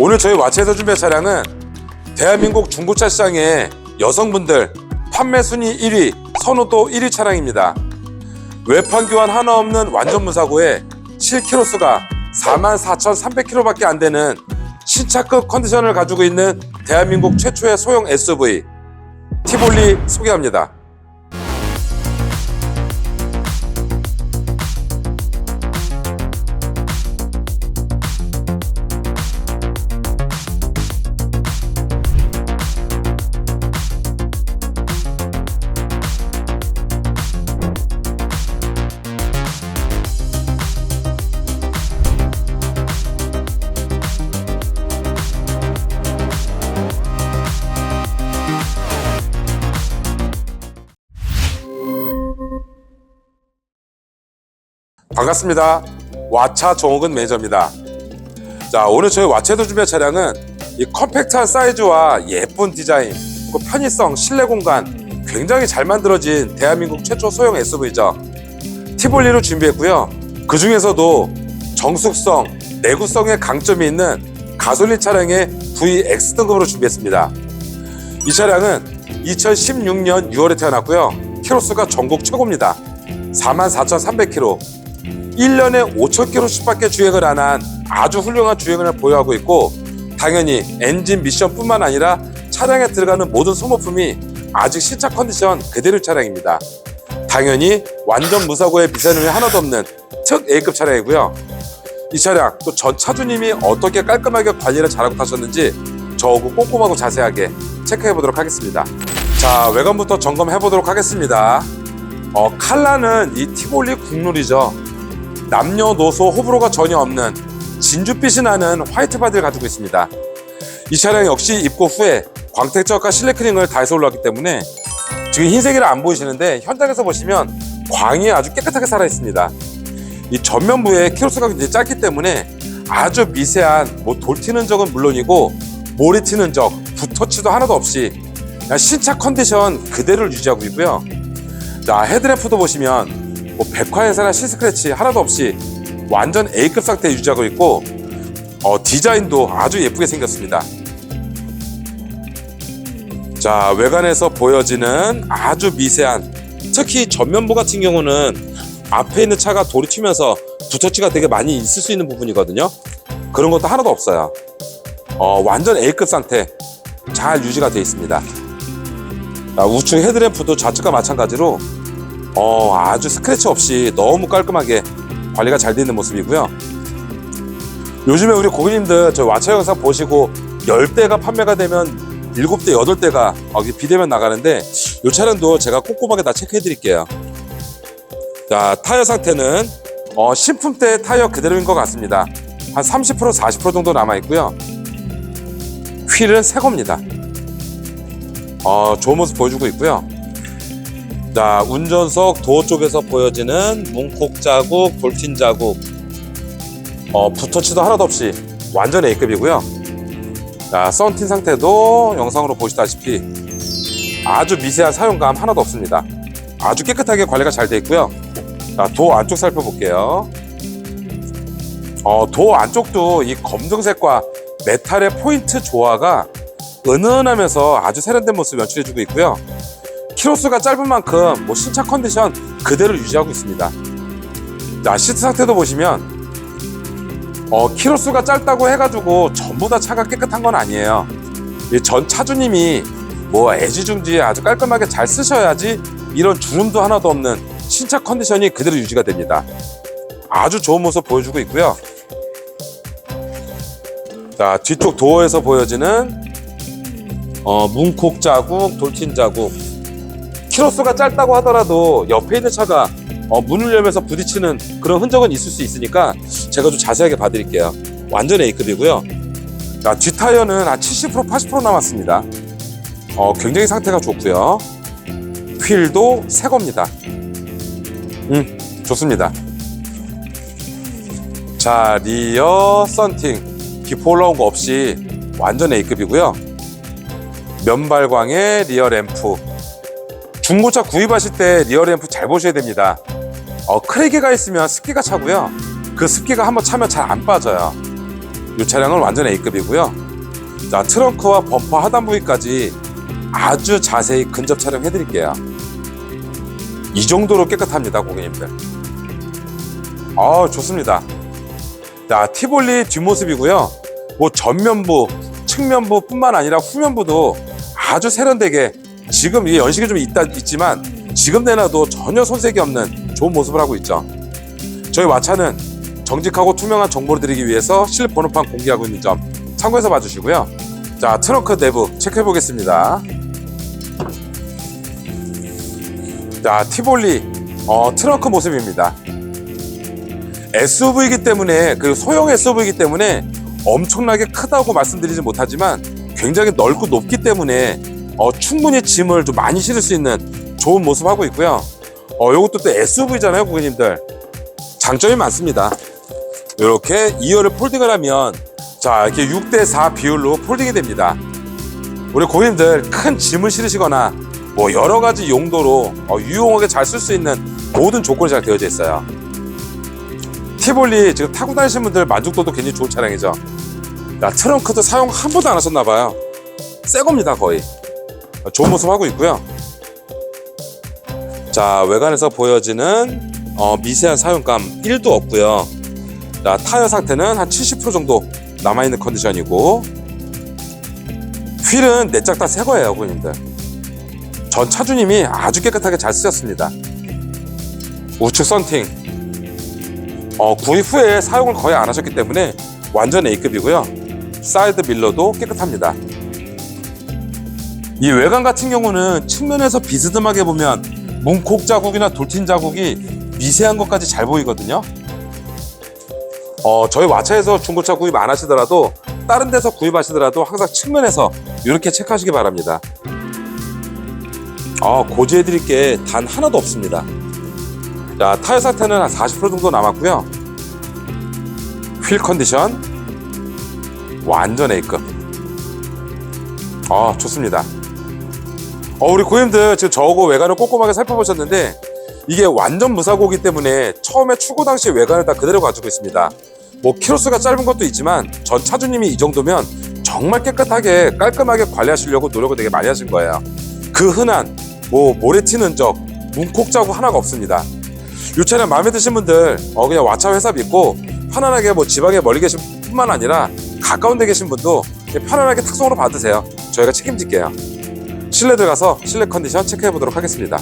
오늘 저희 와치에서 준비한 차량은 대한민국 중고차 시장의 여성분들 판매 순위 1위, 선호도 1위 차량입니다. 외판 교환 하나 없는 완전 무사고에 실키로수가 44,300km밖에 안 되는 신차급 컨디션을 가지고 있는 대한민국 최초의 소형 SUV 티볼리 소개합니다. 반갑습니다. 와차 정욱은 매니저입니다. 자, 오늘 저희 와차에서 준비한 차량은 이 컴팩트한 사이즈와 예쁜 디자인, 그 편의성, 실내 공간 굉장히 잘 만들어진 대한민국 최초 소형 SUV죠. 티볼리로 준비했고요. 그 중에서도 정숙성, 내구성의 강점이 있는 가솔린 차량의 VX 등급으로 준비했습니다. 이 차량은 2016년 6월에 태어났고요. 키로수가 전국 최고입니다. 44,300km. 1년에 5,000km씩밖에 주행을 안 한 아주 훌륭한 주행을 보유하고 있고 당연히 엔진 미션뿐만 아니라 차량에 들어가는 모든 소모품이 아직 신차 컨디션 그대로 차량입니다. 당연히 완전 무사고에 미세누이 하나도 없는 특 A급 차량이고요. 이 차량 또 전 차주님이 어떻게 깔끔하게 관리를 잘하고 타셨는지 저하고 꼼꼼하고 자세하게 체크해 보도록 하겠습니다. 자 외관부터 점검해 보도록 하겠습니다. 어, 칼라는 이 티볼리 국룰이죠. 남녀노소 호불호가 전혀 없는 진주빛이 나는 화이트 바디를 가지고 있습니다. 이 차량 역시 입고 후에 광택적과 실내크링을 다 해서 올라왔기 때문에 지금 흰색이라 안 보이시는데 현장에서 보시면 광이 아주 깨끗하게 살아 있습니다. 이 전면부에 키로수가 굉장히 짧기 때문에 아주 미세한 뭐 돌 튀는 적은 물론이고 모리 튀는 적, 붓터치도 하나도 없이 신차 컨디션 그대로를 유지하고 있고요. 자 헤드램프도 보시면 뭐 백화에서나 시스크래치 하나도 없이 완전 A급 상태 유지하고 있고 어, 디자인도 아주 예쁘게 생겼습니다. 자 외관에서 보여지는 아주 미세한 특히 전면부 같은 경우는 앞에 있는 차가 돌이 튀면서 붓터치가 되게 많이 있을 수 있는 부분이거든요. 그런 것도 하나도 없어요. 어, 완전 A급 상태 잘 유지가 되어 있습니다. 자, 우측 헤드램프도 좌측과 마찬가지로 어, 아주 스크래치 없이 너무 깔끔하게 관리가 잘 되어 있는 모습이고요. 요즘에 우리 고객님들 저 와차 영상 보시고 10대가 판매가 되면 7대, 8대가 비대면 나가는데 이 차량도 제가 꼼꼼하게 다 체크해 드릴게요. 자, 타이어 상태는 어, 신품 때 타이어 그대로인 것 같습니다. 한 30% 40% 정도 남아 있고요. 휠은 새 겁니다. 어, 좋은 모습 보여주고 있고요. 자, 운전석 도어 쪽에서 보여지는 문콕 자국, 돌핀 자국, 어, 붓터치도 하나도 없이 완전 A급이고요. 자, 썬틴 상태도 영상으로 보시다시피 아주 미세한 사용감 하나도 없습니다. 아주 깨끗하게 관리가 잘돼 있고요. 자, 도어 안쪽 살펴볼게요. 어, 도어 안쪽도 이 검정색과 메탈의 포인트 조화가 은은하면서 아주 세련된 모습 연출해주고 있고요. 키로수가 짧은 만큼 뭐 신차 컨디션 그대로 유지하고 있습니다. 자, 시트 상태도 보시면 어, 키로수가 짧다고 해가지고 전부 다 차가 깨끗한 건 아니에요. 이전 차주님이 뭐 애지중지 아주 깔끔하게 잘 쓰셔야지 이런 주름도 하나도 없는 신차 컨디션이 그대로 유지가 됩니다. 아주 좋은 모습 보여주고 있고요. 자, 뒤쪽 도어에서 보여지는 어, 문콕 자국, 돌진 자국. 키로수가 짧다고 하더라도 옆에 있는 차가 어, 문을 열면서 부딪히는 그런 흔적은 있을 수 있으니까 제가 좀 자세하게 봐드릴게요. 완전 A급이고요. 자, 뒷타이어는 한 70% 80% 남았습니다. 어, 굉장히 상태가 좋고요. 휠도 새 겁니다. 음, 좋습니다. 자, 리어 썬팅. 기포 올라온 거 없이 완전 A급이고요. 면발광의 리어 램프. 중고차 구입하실 때 리어 램프 잘 보셔야 됩니다. 어, 크레기가 있으면 습기가 차고요. 그 습기가 한번 차면 잘 안 빠져요. 이 차량은 완전 A급이고요. 자, 트렁크와 범퍼 하단 부위까지 아주 자세히 근접 촬영해 드릴게요. 이 정도로 깨끗합니다, 고객님들. 아, 좋습니다. 자, 티볼리 뒷모습이고요. 뭐 전면부, 측면부뿐만 아니라 후면부도 아주 세련되게 지금 이게 연식이 좀 있다 있지만 지금 내놔도 전혀 손색이 없는 좋은 모습을 하고 있죠. 저희 와차는 정직하고 투명한 정보를 드리기 위해서 실내 번호판 공개하고 있는 점 참고해서 봐주시고요. 자, 트렁크 내부 체크해 보겠습니다. 자, 티볼리 어, 트렁크 모습입니다. SUV이기 때문에 그리고 소형 SUV이기 때문에 엄청나게 크다고 말씀드리지 못하지만 굉장히 넓고 높기 때문에 어, 충분히 짐을 좀 많이 실을 수 있는 좋은 모습 하고 있고요. 어, 요것도 또 SUV잖아요, 고객님들. 장점이 많습니다. 이렇게 2열을 폴딩을 하면 자 이렇게 6대4 비율로 폴딩이 됩니다. 우리 고객님들 큰 짐을 실으시거나 뭐 여러 가지 용도로 어, 유용하게 잘 쓸 수 있는 모든 조건이 잘 되어져 있어요. 티볼리 지금 타고 다니시는 분들 만족도도 굉장히 좋은 차량이죠. 자, 트렁크도 사용 한 번도 안 하셨나 봐요. 새 겁니다, 거의. 어, 좋은 모습 하고 있고요. 자, 외관에서 보여지는 어, 미세한 사용감 1도 없고요. 자, 타이어 상태는 한 70% 정도 남아있는 컨디션이고 휠은 내짝 다 새 거예요, 고객님들. 전 차주님이 아주 깨끗하게 잘 쓰셨습니다. 우측 썬팅. 어, 구입 후에 사용을 거의 안 하셨기 때문에 완전 A급이고요. 사이드 밀러도 깨끗합니다. 이 외관 같은 경우는 측면에서 비스듬하게 보면 문콕 자국이나 돌팀 자국이 미세한 것까지 잘 보이거든요. 어, 저희 와차에서 중고차 구입 안 하시더라도 다른 데서 구입하시더라도 항상 측면에서 이렇게 체크하시기 바랍니다. 어, 고지해 드릴 게 단 하나도 없습니다. 자, 타이어 상태는 한 40% 정도 남았고요. 휠 컨디션 완전 A급. 아, 좋습니다. 어, 우리 고객님들 지금 저거 외관을 꼼꼼하게 살펴보셨는데 이게 완전 무사고기 때문에 처음에 출고 당시 외관을 다 그대로 가지고 있습니다. 뭐 키로수가 짧은 것도 있지만 전 차주님이 이 정도면 정말 깨끗하게 깔끔하게 관리하시려고 노력을 되게 많이 하신 거예요. 그 흔한 뭐 모래 튀는 적, 문콕 자국 하나가 없습니다. 이 차량 마음에 드신 분들 어 그냥 와차 회사 믿고 편안하게 뭐 지방에 멀리 계신 뿐만 아니라 가까운 데 계신 분도 편안하게 탁송으로 받으세요. 저희가 책임질게요. 실내 들어가서 실내 컨디션 체크해 보도록 하겠습니다.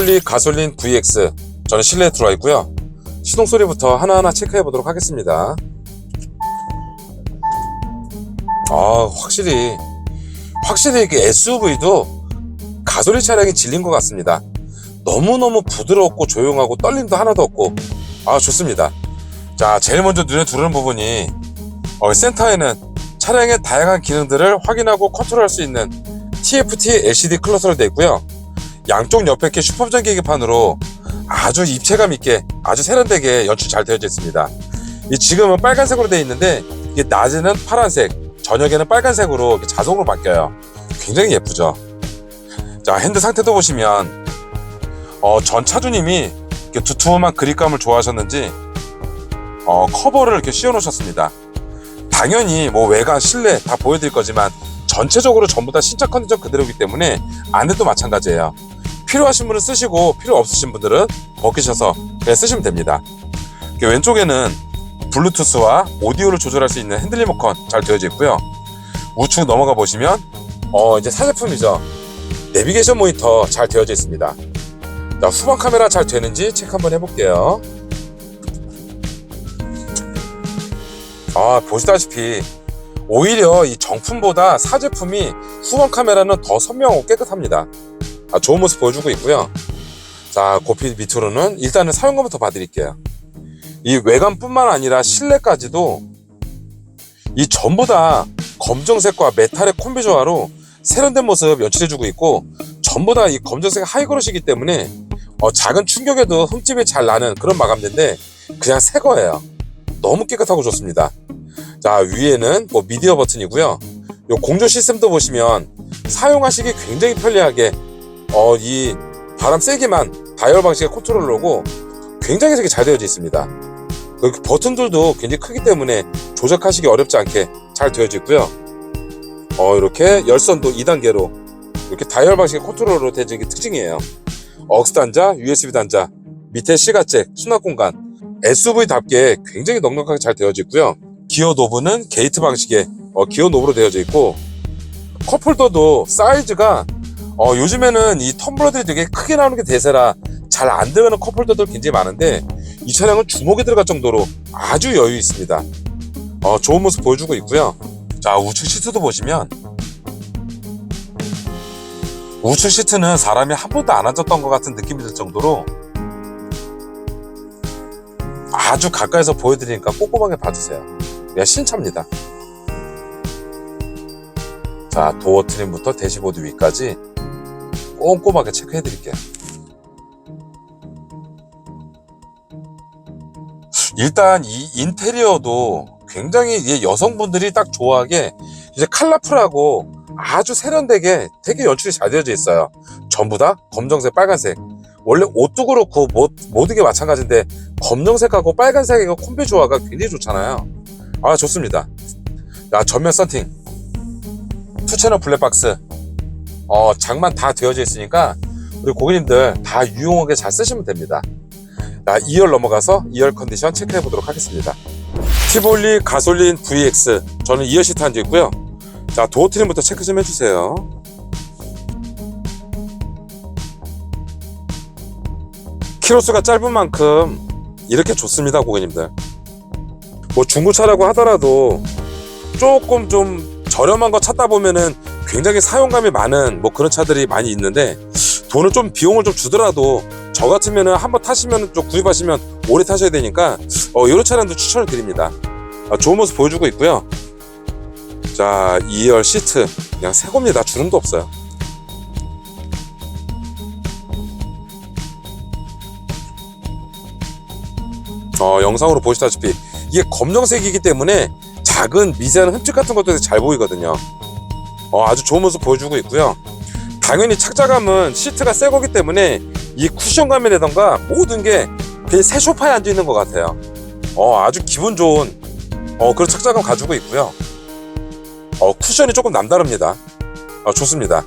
티볼리 가솔린 VX 저는 실내에 들어와 있고요. 시동 소리부터 하나하나 체크해 보도록 하겠습니다. 아 확실히 확실히 이게 SUV도 가솔린 차량이 질린 것 같습니다. 너무너무 부드럽고 조용하고 떨림도 하나도 없고 아 좋습니다. 자 제일 먼저 눈에 들어오는 부분이 어, 센터에는 차량의 다양한 기능들을 확인하고 컨트롤할 수 있는 TFT LCD 클러스로 되어 있고요. 양쪽 옆에 이렇게 슈퍼전 계기판으로 아주 입체감 있게 아주 세련되게 연출 잘 되어져 있습니다. 이 지금은 빨간색으로 되어 있는데 이게 낮에는 파란색, 저녁에는 빨간색으로 자동으로 바뀌어요. 굉장히 예쁘죠. 자 핸드 상태도 보시면 어, 전 차주님이 두툼한 그립감을 좋아하셨는지 어, 커버를 이렇게 씌워 놓으셨습니다. 당연히 뭐 외관, 실내 다 보여드릴 거지만 전체적으로 전부 다 신차 컨디션 그대로이기 때문에 안에도 마찬가지예요. 필요하신 분은 쓰시고 필요 없으신 분들은 벗기셔서 그냥 쓰시면 됩니다. 왼쪽에는 블루투스와 오디오를 조절할 수 있는 핸들 리모컨 잘 되어져 있고요. 우측 넘어가 보시면 어 이제 사제품이죠. 내비게이션 모니터 잘 되어져 있습니다. 자, 후방 카메라 잘 되는지 체크 한번 해볼게요. 아 보시다시피 오히려 이 정품보다 사제품이 후방 카메라는 더 선명하고 깨끗합니다. 아, 좋은 모습 보여주고 있고요. 자, 고필 밑으로는 일단은 사용감부터 봐드릴게요. 이 외관뿐만 아니라 실내까지도 이 전부 다 검정색과 메탈의 콤비 조화로 세련된 모습 연출해주고 있고 전부 다 이 검정색 하이그로시기 때문에 어, 작은 충격에도 흠집이 잘 나는 그런 마감재인데 그냥 새 거예요. 너무 깨끗하고 좋습니다. 자 위에는 뭐 미디어 버튼이고요. 요 공조 시스템도 보시면 사용하시기 굉장히 편리하게 어, 이 바람 세기만 다이얼 방식의 컨트롤러고 굉장히 되게 잘 되어져 있습니다. 그 버튼들도 굉장히 크기 때문에 조작하시기 어렵지 않게 잘 되어져 있고요. 어, 이렇게 열선도 2단계로 이렇게 다이얼 방식의 컨트롤러로 되어진 게 특징이에요. 억스 단자, USB 단자, 밑에 시가잭, 수납 공간, SUV답게 굉장히 넉넉하게 잘 되어져 있고요. 기어 노브는 게이트 방식의 어, 기어 노브로 되어져 있고 컵홀더도 사이즈가 어, 요즘에는 이 텀블러들이 되게 크게 나오는 게 대세라 잘 안 들어가는 컵홀더들 굉장히 많은데 이 차량은 주먹이 들어갈 정도로 아주 여유 있습니다. 어, 좋은 모습 보여주고 있고요. 자 우측 시트도 보시면 우측 시트는 사람이 한 번도 안 앉았던 것 같은 느낌이 들 정도로 아주 가까이서 보여드리니까 꼼꼼하게 봐주세요. 그냥 신차입니다. 자, 도어 트림부터 대시보드 위까지 꼼꼼하게 체크해 드릴게요. 일단 이 인테리어도 굉장히 여성분들이 딱 좋아하게 이제 컬러풀하고 아주 세련되게 되게 연출이 잘 되어져 있어요. 전부 다 검정색, 빨간색. 원래 옷도 그렇고 뭐, 모든 게 마찬가지인데 검정색하고 빨간색의 그 콤비 조화가 굉장히 좋잖아요. 아 좋습니다. 야 전면 썬팅, 투 채널 블랙박스, 어 장만 다 되어져 있으니까 우리 고객님들 다 유용하게 잘 쓰시면 됩니다. 자 2열 넘어가서 2열 컨디션 체크해 보도록 하겠습니다. 티볼리 가솔린 VX 저는 2열 시트 앉아 있고요. 자 도어 트림부터 체크 좀 해주세요. 키로수가 짧은 만큼 이렇게 좋습니다 고객님들 뭐 중고차라고 하더라도 조금 좀 저렴한 거 찾다 보면은 굉장히 사용감이 많은 뭐 그런 차들이 많이 있는데 돈을 좀 비용을 좀 주더라도 저 같으면은 한번 타시면 좀 구입하시면 오래 타셔야 되니까 어 이런 차량도 추천을 드립니다. 아, 좋은 모습 보여주고 있고요. 자 2열 시트. 그냥 새 겁니다. 주름도 없어요. 어, 영상으로 보시다시피 이게 검정색이기 때문에 작은 미세한 흠집 같은 것도 잘 보이거든요. 어, 아주 좋은 모습 보여주고 있고요. 당연히 착자감은 시트가 새 거기 때문에 이 쿠션감이라던가 모든 게 그냥 새 소파에 앉아 있는 것 같아요. 어, 아주 기분 좋은 어, 그런 착자감 가지고 있고요. 어, 쿠션이 조금 남다릅니다. 어, 좋습니다.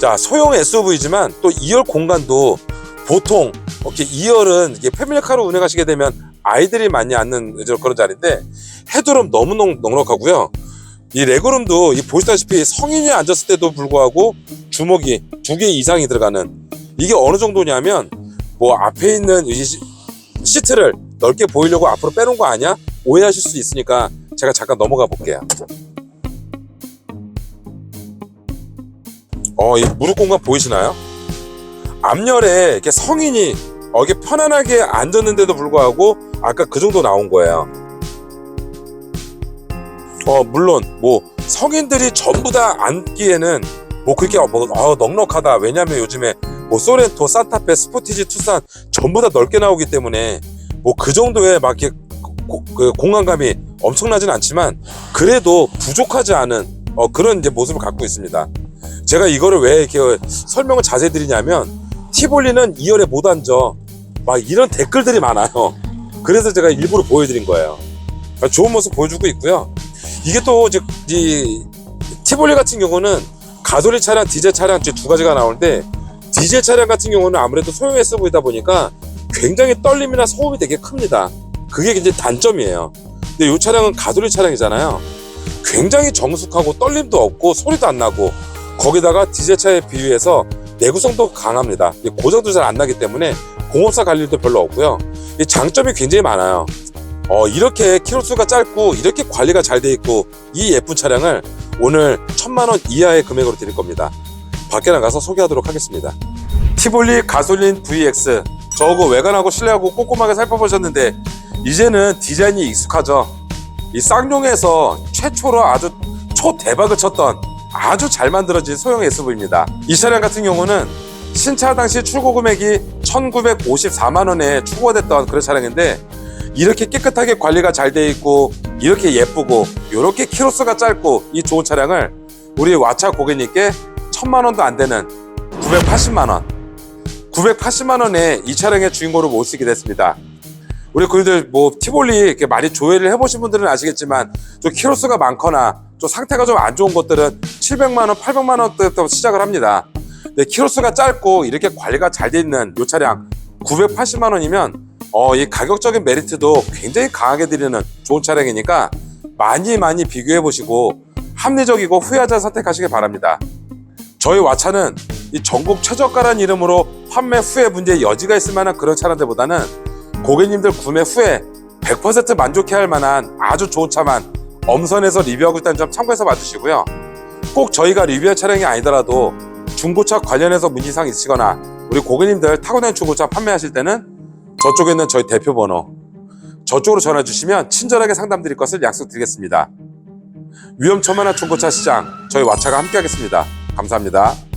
자, 소형 SUV지만 또 2열 공간도 보통 이렇게 2열은 이게 패밀리카로 운행하시게 되면 아이들이 많이 앉는 그런 자리인데 헤드룸 너무 넉, 넉넉하고요. 이 레그룸도 이 보시다시피 성인이 앉았을 때도 불구하고 주먹이 두 개 이상이 들어가는 이게 어느 정도냐면 뭐 앞에 있는 이 시- 시트를 넓게 보이려고 앞으로 빼놓은 거 아니야? 오해하실 수 있으니까 제가 잠깐 넘어가 볼게요. 어, 이 무릎 공간 보이시나요? 앞열에 이렇게 성인이 어, 이게 편안하게 앉았는데도 불구하고 아까 그 정도 나온 거예요. 어, 물론 뭐 성인들이 전부 다 앉기에는 뭐 그렇게 뭐 어, 넉넉하다. 왜냐면 요즘에 뭐 소렌토, 산타페, 스포티지, 투싼 전부 다 넓게 나오기 때문에 뭐 그 정도의 막 이렇게 고- 그 공간감이 엄청나진 않지만 그래도 부족하지 않은 어, 그런 이제 모습을 갖고 있습니다. 제가 이거를 왜 이렇게 설명을 자세히 드리냐면 티볼리는 2열에 못 앉아 막 이런 댓글들이 많아요. 그래서 제가 일부러 보여드린 거예요. 그러니까 좋은 모습 보여주고 있고요. 이게 또 이제 이 티볼리 같은 경우는 가솔린 차량, 디젤 차량 두 가지가 나오는데 디젤 차량 같은 경우는 아무래도 소형 SUV다 보니까 굉장히 떨림이나 소음이 되게 큽니다. 그게 굉장히 단점이에요. 근데 이 차량은 가솔린 차량이잖아요. 굉장히 정숙하고 떨림도 없고 소리도 안 나고 거기다가 디젤 차에 비유해서 내구성도 강합니다. 이 고장도 잘 안 나기 때문에 공업사 갈 일도 별로 없고요. 이 장점이 굉장히 많아요. 어, 이렇게 키로수가 짧고 이렇게 관리가 잘 돼 있고 이 예쁜 차량을 오늘 천만 원 이하의 금액으로 드릴 겁니다. 밖에 나가서 소개하도록 하겠습니다. 티볼리 가솔린 VX 저거 외관하고 실내하고 꼼꼼하게 살펴보셨는데 이제는 디자인이 익숙하죠. 이 쌍용에서 최초로 아주 초대박을 쳤던 아주 잘 만들어진 소형 SUV입니다. 이 차량 같은 경우는 신차 당시 출고 금액이 1,954만 원에 출고가 됐던 그런 차량인데 이렇게 깨끗하게 관리가 잘 돼 있고 이렇게 예쁘고 이렇게 키로수가 짧고 이 좋은 차량을 우리 와차 고객님께 천만 원도 안 되는 980만 원 980만 원에 이 차량의 주인공으로 모시게 됐습니다. 우리 고객들 뭐 티볼리 이렇게 많이 조회를 해보신 분들은 아시겠지만 좀 키로수가 많거나 좀 상태가 좀 안 좋은 것들은 700만 원, 800만 원대부터 시작을 합니다. 키로수가 짧고 이렇게 관리가 잘 돼 있는 이 차량 980만 원이면 어, 이 가격적인 메리트도 굉장히 강하게 드리는 좋은 차량이니까 많이 많이 비교해 보시고 합리적이고 후회하지 않은 선택하시길 바랍니다. 저희 와차는 이 전국 최저가라는 이름으로 판매 후에 문제의 여지가 있을 만한 그런 차량들보다는 고객님들 구매 후에 100% 만족해 할 만한 아주 좋은 차만 엄선해서 리뷰하고 있다는 점 참고해서 봐주시고요. 꼭 저희가 리뷰할 차량이 아니더라도 중고차 관련해서 문제상 있으시거나 우리 고객님들 타고 다니는 중고차 판매하실 때는 저쪽에 있는 저희 대표 번호 저쪽으로 전화 주시면 친절하게 상담 드릴 것을 약속드리겠습니다. 위험천만한 중고차 시장 저희 와차가 함께하겠습니다. 감사합니다.